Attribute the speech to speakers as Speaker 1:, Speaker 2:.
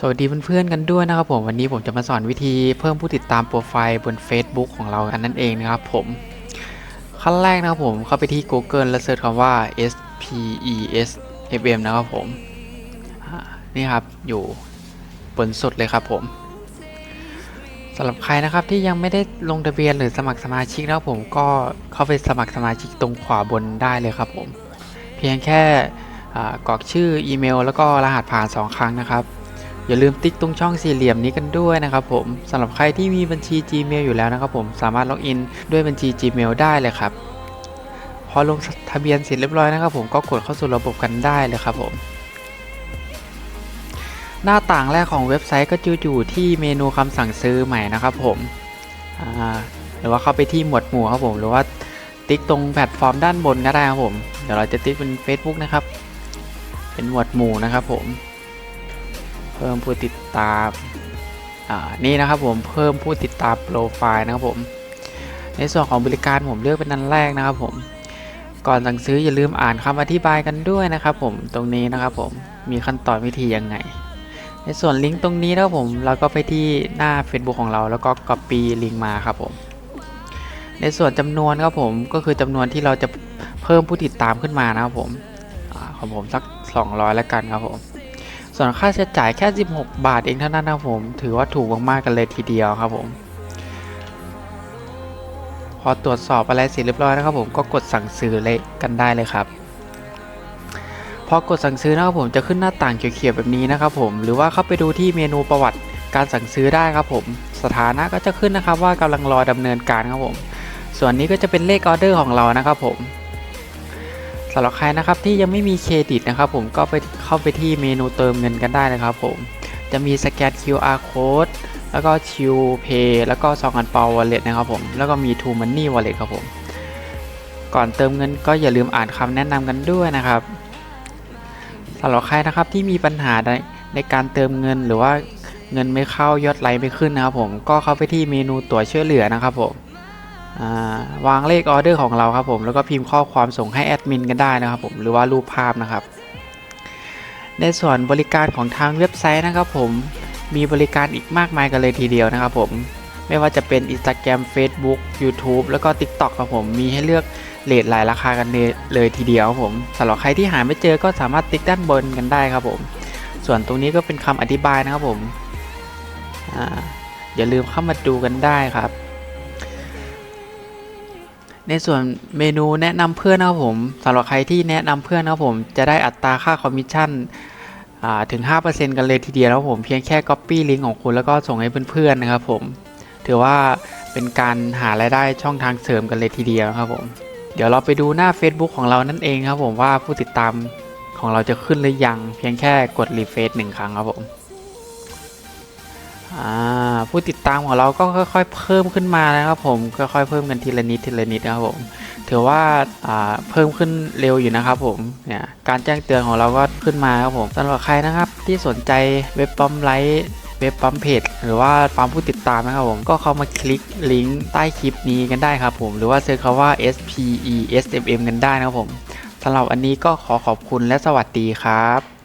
Speaker 1: สวัสดีเพื่อนๆกันด้วยนะครับผมวันนี้ผมจะมาสอนวิธีเพิ่มผู้ติดตามโปรไฟล์บน Facebook ของเรากันนั่นเองนะครับผม ขั้นแรกนะครับผมเข้าไปที่ Google แล้วเสิร์ชคำว่า S P E S F M นะครับผมนี่ครับอยู่บนสุดเลยครับผมสำหรับใครนะครับที่ยังไม่ได้ลงทะเบียนหรือสมัครสมาชิกนะครับผมก็เข้าไปสมัครสมาชิกตรงขวาบนได้เลยครับผม เพียงแค่กรอกชื่ออีเมล แล้วก็รหัสผ่าน 2 ครั้งนะครับ อย่าลืมติ๊กตรงช่องสี่เหลี่ยมนี้กันด้วยนะครับผมสำหรับใครที่มีบัญชี Gmail อยู่แล้วนะครับผมสามารถล็อกอินด้วยบัญชี Gmail ได้เลยครับ พอลงทะเบียนเสร็จเรียบร้อยนะครับผมก็กดเข้าสู่ระบบกันได้เลยครับผมหน้าต่างแรกของเว็บไซต์ก็จะอยู่ที่เมนูคำสั่งซื้อใหม่นะครับผมหรือว่าเข้าไปที่หมวดหมู่ครับผม หรือว่าติ๊กตรงแพลตฟอร์มด้านบนก็ได้ครับผม เดี๋ยวเราจะติ๊กเป็น Facebook นะครับ เป็นหมวดหมู่นะครับผม เพิ่มผู้ติดตามอ่านี่นะครับผมเพิ่มผู้ติดตามโปรไฟล์นะครับผม ในส่วนของบริการผมเลือกเป็นอันแรกนะครับผมก่อนสั่งซื้ออย่าลืมอ่านคำอธิบายกันด้วยนะครับผมตรงนี้นะครับผมมีขั้นตอนวิธียังไง ในส่วนลิงก์ตรงนี้นะครับผมเราก็ไปที่หน้า Facebook ของเราแล้วก็ Copy ลิงก์มาครับผม ในส่วนจำนวนครับผมก็คือจำนวนที่เราจะเพิ่มผู้ติดตามขึ้นมานะครับผมอาของผมสัก 200 แล้วกันครับผม ส่วนค่าใช้จ่ายแค่ 16 บาทเองเท่านั้นนะผม ถือว่าถูกมากๆกันเลยทีเดียวครับผม พอตรวจสอบอะไรเสร็จเรียบร้อยนะครับผมก็กดสั่งซื้อเลยกันได้เลยครับ พอกดสั่งซื้อนะครับผมจะขึ้นหน้าต่างเขียวๆแบบนี้นะครับผม หรือว่าเข้าไปดูที่เมนูประวัติการสั่งซื้อได้ครับผม สถานะก็จะขึ้นนะครับว่ากำลังรอดำเนินการครับผม ส่วนนี้ก็จะเป็นเลขออเดอร์ของเรานะครับผมำหรับใครนะครับที่ยังไม่มีเครดิตนะครับผมก็ไปเข้าไปที่เมนูเติมเงินกันได้นะครับผมจะมีสแกน QR code แล้วก็ชิวเพย์แล้วก็ซองอันเปาวอลเล็ตนะครับผมแล้วก็มี True Money Wallet ครับผมก่อนเติมเงินก็อย่าลืมอ่านคำแนะนำกันด้วยนะครับสำหรับใครนะครับที่มีปัญหาในในการเติมเงินหรือว่าเงินไม่เข้ายอดไลค์ไม่ขึ้นนะครับผมก็เข้าไปที่เมนูตัวช่วยเหลือนะครับผม วางเลขออเดอร์ของเราครับผมแล้วก็พิมพ์ข้อความส่งให้แอดมินกันได้นะครับผมหรือว่ารูปภาพนะครับ ในส่วนบริการของทางเว็บไซต์นะครับผมมีบริการอีกมากมายกันเลยทีเดียวนะครับผมไม่ว่าจะเป็น Instagram Facebook YouTube แล้วก็ TikTok ครับผมมีให้เลือกเลทหลายราคากันเลยทีเดียวครับผมสำหรับใครที่หาไม่เจอก็สามารถติ๊กด้านบนกันได้ครับผม ส่วนตรงนี้ก็เป็นคำอธิบายนะครับผมออย่าลืมเข้ามาดูกันได้ครับ ในส่วนเมนูแนะนำเพื่อนนะครับผมสำหรับใครที่แนะนำเพื่อนนะครับผมจะได้อัตราค่าคอมมิชชั่นอ่าถึง 5%กันเลยทีเดียวนะครับผมเพียงแค่ Copy ลิงก์ของคุณแล้วก็ส่งให้เพื่อนๆนะครับผม ถือว่าเป็นการหารายได้ช่องทางเสริมกันเลยทีเดียวครับผม เดี๋ยวเราไปดูหน้า Facebook ของเรานั่นเองครับผมว่าผู้ติดตามของเราจะขึ้นหรือยัง เพียงแค่กดรีเฟซหนึ่งครั้งครับผมอ่า ผู้ติดตามของเราก็ค่อย ๆ เพิ่มขึ้นมานะครับผมค่อยๆเพิ่มกันทีละนิดทีละนิดนะครับผมถือว่าเพิ่มขึ้นเร็วอยู่นะครับผมเนี่ยการแจ้งเตือนของเราก็ขึ้นมาครับผมสำหรับใครนะครับที่สนใจเว็บปั๊มไลท์เว็บปั๊มเพจหรือว่าปั๊มผู้ติดตามนะครับผมก็เข้ามาคลิกลิงก์ใต้คลิปนี้กันได้ครับผมหรือว่าเซิร์ชคำว่า S P E S M M กันได้นะครับผมสำหรับอันนี้ก็ขอขอบคุณและสวัสดีครับ